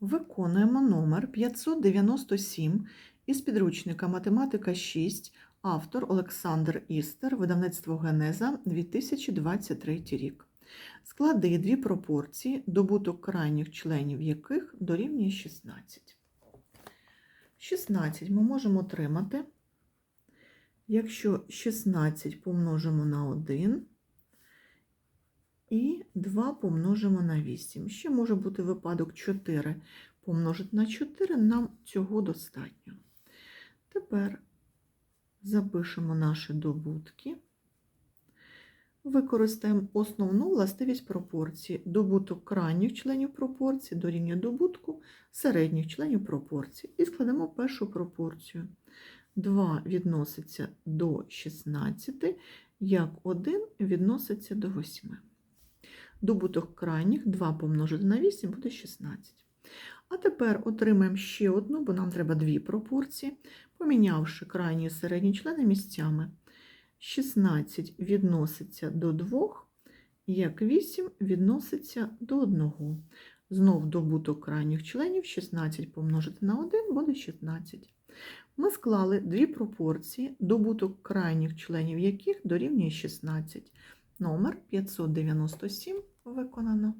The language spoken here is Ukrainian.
Виконуємо номер 597 із підручника Математика 6, автор Олександр Істер, видавництво Генеза 2023 рік. Склади дві пропорції, добуток крайніх членів яких дорівнює 16. 16 ми можемо отримати, якщо 16 помножимо на 1 і 2 помножимо на 8. Ще може бути випадок 4 помножити на 4, нам цього достатньо. Тепер запишемо наші добутки. Використаємо основну властивість пропорції. Добуток крайніх членів пропорції дорівнює добутку середніх членів пропорції. І складемо першу пропорцію. 2 відноситься до 16, як 1 відноситься до 8. Добуток крайніх 2 помножити на 8 буде 16. А тепер отримаємо ще одну, бо нам треба дві пропорції, помінявши крайні і середні члени місцями. 16 відноситься до 2, як 8 відноситься до 1. Знов добуток крайніх членів 16 помножити на 1 буде 16. Ми склали дві пропорції, добуток крайніх членів яких дорівнює 16. Номер 597 виконано.